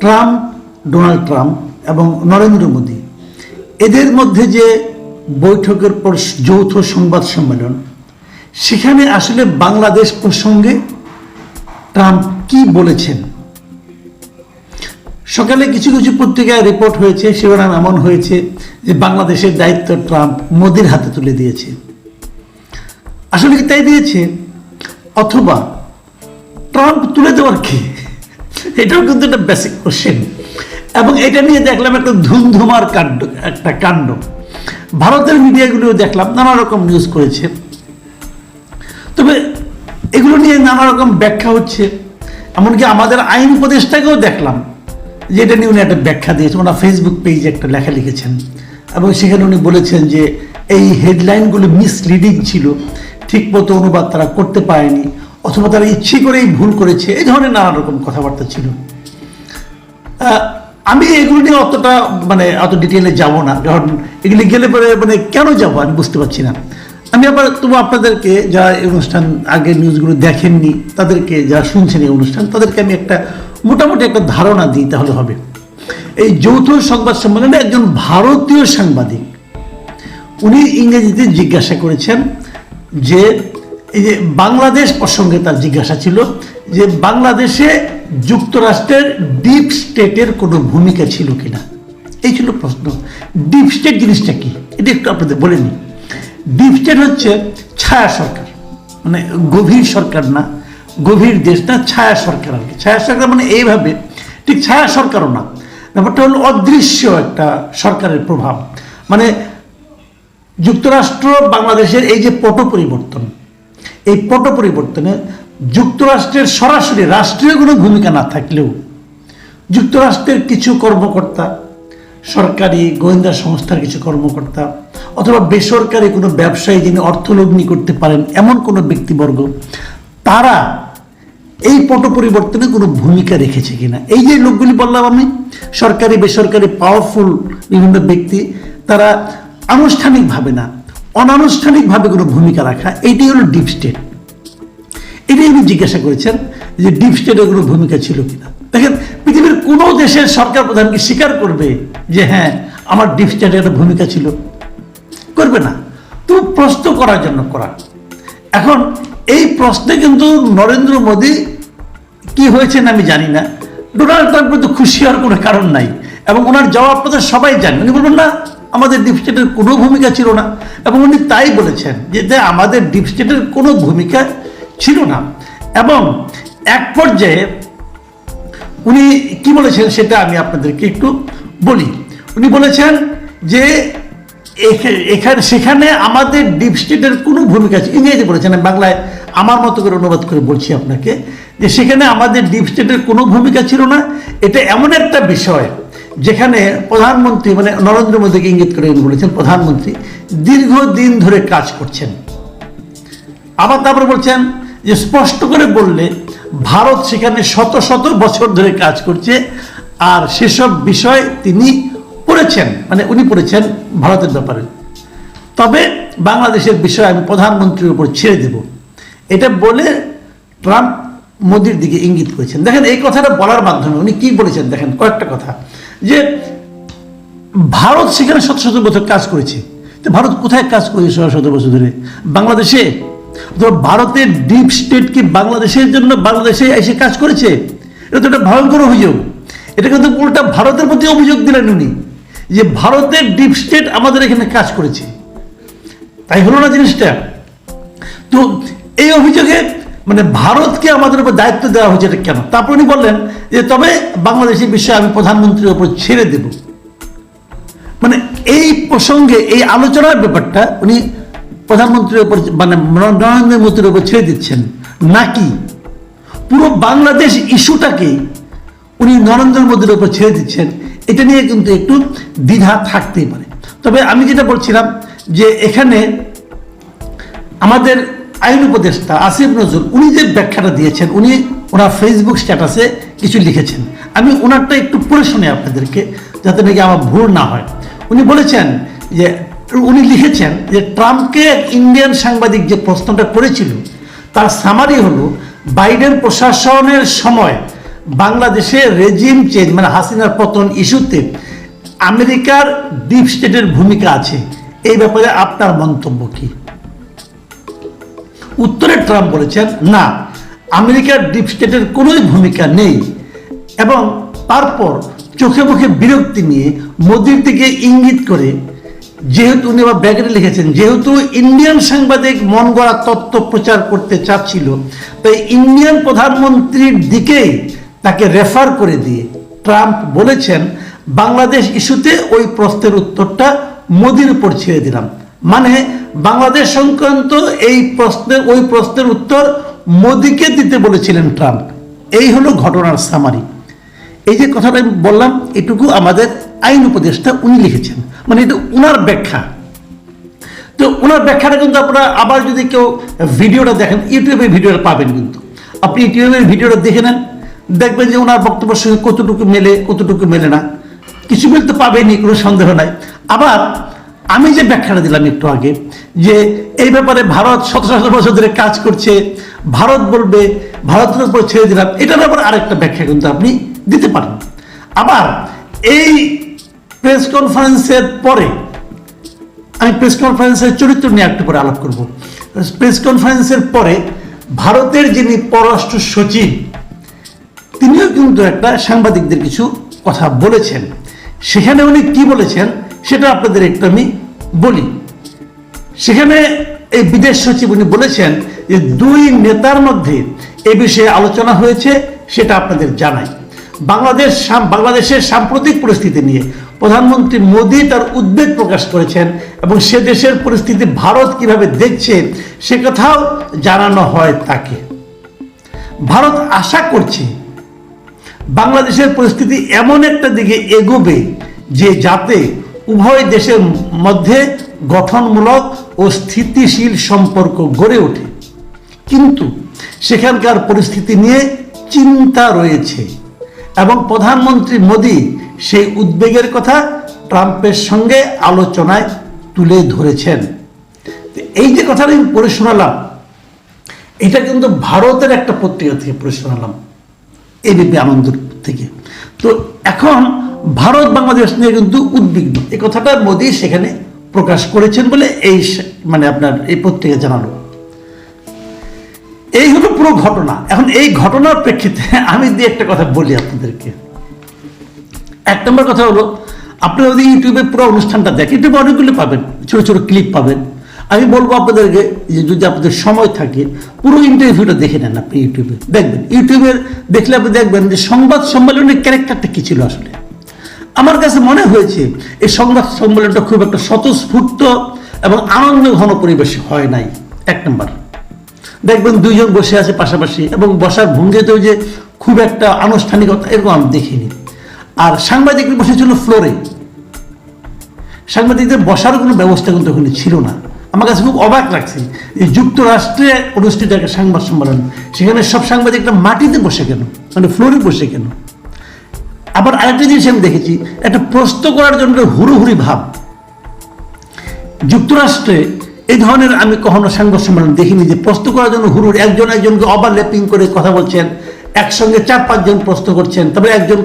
Trump, Donald Trump এবং নরেন্দ্র মোদী, এদের মধ্যে যে বৈঠকের পর যৌথ সংবাদ সম্মেলন, সেখানে আসলে বাংলাদেশ প্রসঙ্গে ট্রাম্প কি বলেছেন? সকালে কিছু কিছু পত্রিকায় রিপোর্ট হয়েছে শিরোনাম এমন হয়েছে যে বাংলাদেশের দায়িত্ব ট্রাম্প মোদির হাতে তুলে দিয়েছে। আসলে কি তাই দিয়েছে? অথবা ট্রাম্প তুলে দেওয়ার কি? এটাও কিন্তু একটা বেসিক কোশ্চেন এবং এটা নিয়ে দেখলাম একটা ধুমধুমার কাণ্ড, একটা কাণ্ড। ভারতের মিডিয়াগুলিও দেখলাম, নানা রকম নিউজ করেছে। তবে এগুলো নিয়ে নানা রকম ব্যাখ্যা হচ্ছে। এমনকি আমাদের আইন উপদেষ্টাকেও দেখলাম যে এটা নিয়ে উনি একটা ব্যাখ্যা দিয়েছেন। ওনার ফেসবুক পেজে একটা লেখা লিখেছেন। এবং সেখানে উনি বলেছেন যে এই হেডলাইনগুলো মিসলিডিং ছিল। ঠিকমতো অনুবাদ তারা করতে পারেনি। অথবা তারা ইচ্ছে করেই ভুল করেছে, এই ধরনের নানা রকম কথাবার্তা ছিল। আমি এগুলো নিয়ে অতটা মানে অত ডিটেলে যাব না, কারণ এগুলি গেলে পরে মানে কেন যাব আমি বুঝতে পারছি না। আমি আবার তবু আপনাদেরকে যারা এই অনুষ্ঠান, আগে নিউজগুলো দেখেননি, তাদেরকে যারা শুনছেন এই অনুষ্ঠান, তাদেরকে আমি একটা মোটামুটি একটা ধারণা দিই, তাহলে হবে। এই যৌথ সংবাদ সম্মেলনে একজন ভারতীয় সাংবাদিক, উনি ইংরেজিতে জিজ্ঞাসা করেছেন যে এই যে বাংলাদেশ প্রসঙ্গে তার জিজ্ঞাসা ছিল যে বাংলাদেশে যুক্তরাষ্ট্রের ডিপ স্টেটের কোনো ভূমিকা ছিল কিনা? এই ছিল প্রশ্ন। ডিপ স্টেট জিনিসটা কি? এটা একটু আপনাদের বলে নিই। ডিপ স্টেট হচ্ছে ছায়া সরকার মানে গভীর সরকার না, গভীর দেশ না, ছায়া সরকার আর কি। ছায়া সরকার মানে এইভাবে, ঠিক ছায়া সরকারও না। ব্যাপারটা হলো অদৃশ্য একটা সরকারের প্রভাব। মানে যুক্তরাষ্ট্র বাংলাদেশের এই যে পট পরিবর্তন এই পট পরিবর্তনে যুক্তরাষ্ট্রের সরাসরি রাষ্ট্রীয় কোনো ভূমিকা না থাকলেও যুক্তরাষ্ট্রের কিছু কর্মকর্তা, সরকারি গোয়েন্দা সংস্থার কিছু কর্মকর্তা অথবা বেসরকারি কোনো ব্যবসায়ী যিনি অর্থলগ্নি করতে পারেন এমন কোনো ব্যক্তিবর্গ, তারা এই পট পরিবর্তনে কোনো ভূমিকা রেখেছে কিনা? এই যে লোকগুলি বললাম আমি, সরকারি, বেসরকারি পাওয়ারফুল বিভিন্ন ব্যক্তি, তারা আনুষ্ঠানিকভাবে না। অনানুষ্ঠানিকভাবে কোনো ভূমিকা রাখা এইটাই হলো ডিপ স্টেট এটাই উনি জিজ্ঞাসা করেছেন যে ডিপ স্টেটের কোনো ভূমিকা ছিল কিনা। দেখেন, পৃথিবীর কোনো দেশের সরকার প্রধান কি স্বীকার করবে যে হ্যাঁ আমার ডিপ স্টেটের একটা ভূমিকা ছিল। করবে না। তো প্রশ্ন করার জন্য করা। এখন, এই প্রশ্নে কিন্তু নরেন্দ্র মোদী কি হয়েছেন আমি জানি না। ডোনাল্ড ট্রাম্প কিন্তু খুশি হওয়ার কোনো কারণ নাই। এবং ওনার জবাব তো সবাই জানেন। উনি বলবেন, না আমাদের ডিপ স্টেটের কোনো ভূমিকা ছিল না। এবং উনি তাই বলেছেন যে আমাদের ডিপ স্টেটের কোনো ভূমিকা ছিল না। এবং এক পর্যায়ে উনি কি বলেছেন সেটা আমি আপনাদেরকে একটু বলি। উনি বলেছেন যে, এখে- এখানে, সেখানে আমাদের ডিপ স্টেটের কোনো ভূমিকা আছে ইংরেজি বলেছেন বাংলায় আমার মতো করে অনুবাদ করে বলছি আপনাকে, যে সেখানে আমাদের ডিপ স্টেটের কোনো ভূমিকা ছিল না। এটা এমন একটা বিষয় যেখানে প্রধানমন্ত্রী মানে নরেন্দ্র মোদীকে ইঙ্গিত করে বলেছেন, প্রধানমন্ত্রী দীর্ঘদিন ধরে কাজ করছেন। আবার তারপরে বলছেন যে, স্পষ্ট করে বললে, ভারত সেখানে শত শত বছর ধরে কাজ করছে, আর সেসব বিষয় তিনি পড়েছেন মানে উনি পড়েছেন ভারতের ব্যাপারে। তবে বাংলাদেশের বিষয় আমি প্রধানমন্ত্রীর উপর ছেড়ে দেব। এটা বলে ট্রাম্প মোদির দিকে ইঙ্গিত করেছেন। দেখেন, এই কথাটা বলার মাধ্যমে উনি কি বলেছেন? দেখেন, কয়েকটা কথা। যে, ভারত সেখানে শত শত বছর কাজ করেছে। তো ভারত কোথায় কাজ করেছে শত শত বছর ধরে? বাংলাদেশে? ভারতের ডিপ স্টেট কি বাংলাদেশের জন্য বাংলাদেশে এসে কাজ করেছে? এটা তো একটা ভয়ঙ্কর অভিযোগ। এটা কিন্তু উল্টা ভারতের প্রতি অভিযোগ দিলেন উনি, যে ভারতের ডিপ স্টেট আমাদের এখানে কাজ করেছে। তাই হলো না জিনিসটা? তো এই অভিযোগে মানে ভারতকে আমাদের উপর দায়িত্ব দেওয়া হয়েছে এটা কেন? তারপর উনি বললেন যে, তবে বাংলাদেশের বিষয়ে আমি প্রধানমন্ত্রীর উপর ছেড়ে দেব। মানে এই প্রসঙ্গে, এই আলোচনার ব্যাপারটা উনি প্রধানমন্ত্রীর উপর মানে নরেন্দ্র মোদীর উপর ছেড়ে দিচ্ছেন। নাকি পুরো বাংলাদেশ ইস্যুটাকে উনি নরেন্দ্র মোদীর উপর ছেড়ে দিচ্ছেন, এটা নিয়ে কিন্তু একটু দ্বিধা থাকতেই পারে। তবে আমি যেটা বলছিলাম যে, এখানে আমাদের আইন উপদেষ্টা আসিফ নজরুল, উনি যে ব্যাখ্যাটা দিয়েছেন, উনি ওনার ফেসবুক স্ট্যাটাসে কিছু লিখেছেন। আমি ওনারটা একটু পড়ে শুনি আপনাদেরকে, যাতে নাকি আমার ভুল না হয়। উনি বলেছেন যে, উনি লিখেছেন যে, ট্রাম্পকে ইন্ডিয়ান সাংবাদিক যে প্রশ্নটা করেছিল, তার সামারি হলো, বাইডেন প্রশাসনের সময় বাংলাদেশে রেজিম চেঞ্জ মানে হাসিনার পতন ইস্যুতে আমেরিকার ডিপ স্টেটের ভূমিকা আছে। এই ব্যাপারে আপনার মন্তব্য কি? উত্তরে ট্রাম্প বলেছেন, না, আমেরিকার ডিপ স্টেটের কোনোই ভূমিকা নেই এবং তারপর চোখে মুখে বিরক্তি নিয়ে মোদির দিকে ইঙ্গিত করে, যেহেতু উনি আবার ব্যাগেটে লিখেছেন, যেহেতু ইন্ডিয়ান সাংবাদিক মন গড়া তত্ত্ব প্রচার করতে চাচ্ছিল, তাই ইন্ডিয়ান প্রধানমন্ত্রীর দিকেই তাকে রেফার করে দিয়ে ট্রাম্প বলেছেন, বাংলাদেশ ইস্যুতে ওই প্রশ্নের উত্তরটা মোদির উপর ছেড়ে দিলাম। মানে বাংলাদেশ সংক্রান্ত এই প্রশ্নের, ওই প্রশ্নের উত্তর মোদিকে দিতে বলেছিলেন ট্রাম্প। এই হলো ঘটনার সামারি এই যে কথাটা আমি বললাম, এটুকু আমাদের আইন উপদেষ্টা উনি লিখেছেন। মানে এটা উনার ব্যাখ্যা। তো ওনার ব্যাখ্যাটা কিন্তু আপনারা আবার যদি কেউ ভিডিওটা দেখেন ইউটিউবে ভিডিওটা পাবেন কিন্তু। আপনি ইউটিউবের ভিডিওটা দেখে নেন, দেখবেন যে ওনার বক্তব্যের সঙ্গে কতটুকু মেলে কতটুকু মেলে না। কিছু মিল তো পাবেনই, কোনো সন্দেহ নাই। আবার আমি যে ব্যাখ্যাটা দিলাম একটু আগে, যে এই ব্যাপারে ভারত শত শত বছর ধরে কাজ করছে, ভারত বলবে ভারতের উপর ছেড়ে দিলাম, এটার ব্যাপারে আরেকটা ব্যাখ্যা কিন্তু আপনি দিতে পারেন। আবার এই প্রেস কনফারেন্সের পরে, আমি প্রেস কনফারেন্সের চরিত্র নিয়ে একটু পরে আলাপ করব। প্রেস কনফারেন্সের পরে ভারতের যিনি পররাষ্ট্র সচিব, তিনিও কিন্তু একটা সাংবাদিকদের কিছু কথা বলেছেন। সেখানে উনি কি বলেছেন? সেটা আপনাদের একটু আমি বলি। সেখানে এই বিদেশ সচিব উনি বলেছেন যে দুই নেতার মধ্যে এ বিষয়ে আলোচনা হয়েছে, সেটা আপনাদের জানাই। বাংলাদেশ বাংলাদেশের সাম্প্রতিক পরিস্থিতি নিয়ে প্রধানমন্ত্রী মোদী তার উদ্বেগ প্রকাশ করেছেন এবং সে দেশের পরিস্থিতি ভারত কীভাবে দেখছে সে কথাও জানানো হয় তাকে। ভারত আশা করছে বাংলাদেশের পরিস্থিতি এমন একটা দিকে এগোবে যে যাতে উভয় দেশের মধ্যে গঠনমূলক ও স্থিতিশীল সম্পর্ক গড়ে ওঠে। কিন্তু সেখানকার পরিস্থিতি নিয়ে চিন্তা রয়েছে এবং প্রধানমন্ত্রী মোদী সেই উদ্বেগের কথা ট্রাম্পের সঙ্গে আলোচনায় তুলে ধরেছেন। এই যে কথাটা আমি পড়ে শোনালাম, এটা কিন্তু ভারতের একটা পত্রিকা থেকে পড়ে শোনালাম এবিপি আনন্দ থেকে। তো এখন ভারত বাংলাদেশ নিয়ে কিন্তু উদ্বিগ্ন। এই কথাটা মোদী সেখানে প্রকাশ করেছেন বলে এই মানে আপনার এই পত্রিকা জানালো। এই হলো পুরো ঘটনা। এখন এই ঘটনার প্রেক্ষিতে আমি দিয়ে একটা কথা বলি আপনাদেরকে। এক নম্বর কথা হলো, আপনারা যদি ইউটিউবে পুরো অনুষ্ঠানটা দেখেন, ইউটিউবে অনেকগুলো পাবেন, ছোট ছোট ক্লিপ পাবেন। আমি বলব আপনাদেরকে যে যদি আপনাদের সময় থাকে, পুরো ইন্টারভিউটা দেখে নেন আপনি ইউটিউবে। দেখবেন, ইউটিউবের দেখলে আপনি দেখবেন যে সংবাদ সম্মেলনের ক্যারেক্টারটা কী ছিল আসলে। আমার কাছে মনে হয়েছে, এই সংবাদ সম্মেলনটা খুব একটা স্বতঃস্ফূর্ত এবং আনন্দ ঘন পরিবেশে হয় নাই। এক নম্বর। দেখবেন দুইজন বসে আছে পাশাপাশি এবং বসার ভঙ্গিতেও যে খুব একটা আনুষ্ঠানিকতা এরকম আমি দেখিনি। আর সাংবাদিক বসেছিল ফ্লোরে। সাংবাদিকদের বসার কোনো ব্যবস্থা কিন্তু ওখানে ছিল না। আমার কাছে খুব অবাক লাগছে যে যুক্তরাষ্ট্রে অনুষ্ঠিত একটা সংবাদ সম্মেলন, সেখানে সব সাংবাদিকরা মাটিতে বসে কেন? মানে ফ্লোরে বসে কেন? আবার আরেকটা জিনিস আমি দেখেছি, একটা প্রশ্ন করার জন্য হুড়োহুড়ি ভাব। যুক্তরাষ্ট্রে এই ধরনের আমি কখনো সাংবাদ সম্মেলন দেখিনি যে প্রস্ত করার জন্য হুড়ুর একজন একজনকে ওভারল্যাপিং করে কথা বলছেন, একসঙ্গে চার পাঁচজন প্রশ্ন করছেন তবে একজন